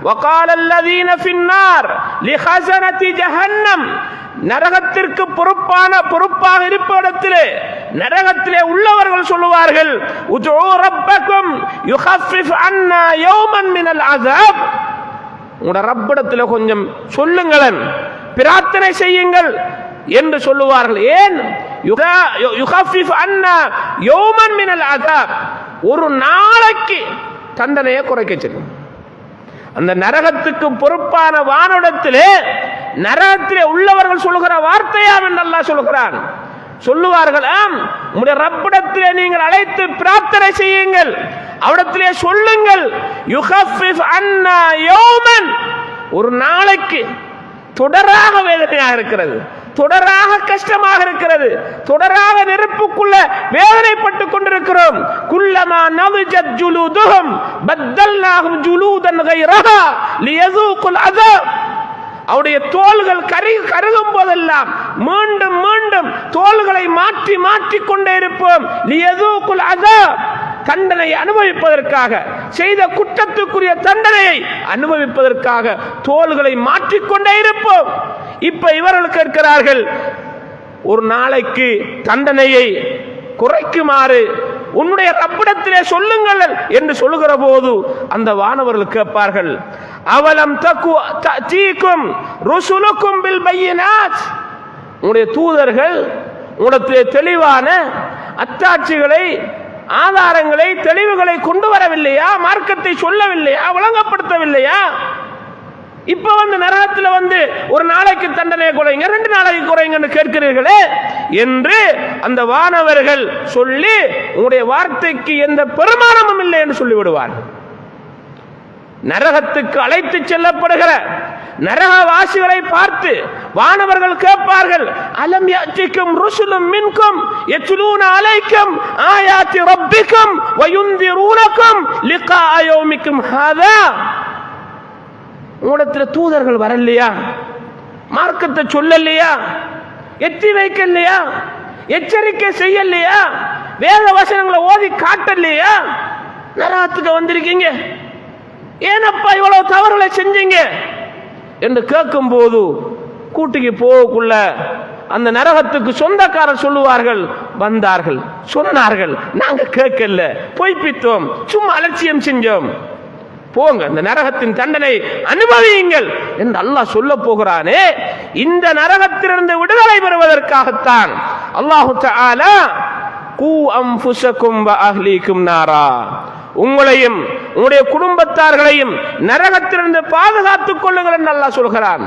وقال الذين في النار لخزنة جهنم நரகத்திற்கு பொறுப்பான பொறுப்பாக இருப்பிடத்திலே நரகத்திலே உள்ளவர்கள் சொல்லுவார்கள் உஜூ ரப்பக்கும் யுஹஃபிஃப் அன்னா யௌமன் மினல் அஸாப் உங்களோட ரப்பிடத்தில் கொஞ்சம் சொல்லுங்களேன் பிரார்த்தனை செய்யுங்கள் என்று சொல்லுவார்கள் ஏன் யுகா- யு- யுகஃபிஃப் அன்னா யௌமன் மினல் அஸாப் ஒரு நாளைக்கு தண்டனையை குறைக்க சொல்லும் அந்த நரகத்துக்கு பொறுப்பான வானிடத்திலே நரகத்திலே உள்ளவர்கள் சொல்லுகிற வார்த்தையாம் என்று அல்லாஹ் சொல்லுகிறான் சொல்லுவார்கள் ஆம் உங்களுடைய ரப்பிடத்திலே நீங்கள் அழைத்து பிரார்த்தனை செய்யுங்கள். அவடத்திலே சொல்லுங்கள் யுஹஃபிஃப் அன்னா யோமன். ஒரு நாளைக்கு தொடராக வேதனையாக இருக்கிறது. தொடராக கஷ்டமாக இருக்கிறது. தொடராக நெருப்புக்குள்ள வேதனைப்பட்டு கொண்டிருக்கிறோம். குல்லமா நவுஜத் ஜுலூதுஹும் பத்தல்நாகும் ஜுலூதன் கைரஹா லியசூக்குல் அதப் அவருடைய தோள்கள் கரு கருகும் போதெல்லாம் மீண்டும் மீண்டும் தோள்களை மாற்றி மாற்றி கொண்டே இருப்போம். லியசூக்குல் அதப் தண்டனை அனுபவிப்பதற்காக செய்த குற்றத்துக்குரிய தண்டனையை அனுபவிப்பதற்காக தோள்களை மாற்றிக்கொண்டே இருப்போம். இப்ப இவர்கள் கேட்கிறார்கள் ஒரு நாளைக்கு தண்டனையை குறைக்குமாறு உன்னுடைய ரப்பிடத்திலே சொல்லுங்கள் என்று சொல்லுகிற போது அந்த வானவர்கள் கேட்பார்கள் அவலம் தக்கு தீக்கும் ருசுலுக்கும் பில் பையனாத். உங்களுடைய தூதர்கள் உங்களுடைய தெளிவான அத்தாட்சிகளை ஆதாரங்களை தெளிவுகளை கொண்டு வரவில்லையா? மார்க்கத்தை சொல்லவில்லையா? விளங்கப்படுத்தவில்லையா? இப்ப வந்து நரகத்துல வந்து ஒரு நாளைக்கு தண்டனை குறைங்க ரெண்டு நாளைக்கு குறைங்கன்னு கேட்கிறீர்களே என்று அந்த வானவர்கள் சொல்லி உங்களுடைய வார்த்தைக்கு எந்த பெருமானமும் இல்லை என்று சொல்லிவிடுவார். நரகத்துக்கு அழைத்து செல்லப்படுகிற நரகவாசிகளை பார்த்து வானவர்கள் கேட்பார்கள் அலம் யாத்திக்கும் ருசுலும் மின்கும் எச்சுலூன அலைக்கும் ஆயாத்தி ரப்பிக்கும் வயுந்திரூனக்கும் லிகா அயோமிக்கும் ஹாதா? உங்களிடத்தில் தூதர்கள் வரலையா? மார்க்கத்தை சொல்லலையா? எத்தி வைக்கலையா? எச்சரிக்கை செய்யலையா? வேத வசனங்களை ஓதி காட்டலையா? நரகத்துக்கு வந்திருக்கீங்க. ஏனப்பா இவ்வளவு தவறுகளை செஞ்சீங்க? என்று கேட்கும் போது கூட்டிக்கு போகக்குள்ள அந்த நரகத்துக்கு சொந்தக்காரர் சொல்லுவார்கள் வந்தார்கள். சொன்னார்கள். நாங்க கேட்கல. பொய்ப்பித்தோம். சும்மா அலட்சியம் செஞ்சோம். போங்க இந்த நரகத்தின் தண்டனை அனுபவியுங்கள் என்று அல்லாஹ் சொல்ல போகிறானே. இந்த நரகத்திலிருந்து விடுதலை பெறுவதற்காகத்தான் அல்லாஹு கூ அம்புசக்கும் அஹ்லீக்கும் நாரா. உங்களையும் உங்களுடைய குடும்பத்தார்களையும் நரகத்திலிருந்து பாதுகாத்துக் கொள்ளுங்கள் என்று அல்லாஹ் சொல்கிறான்.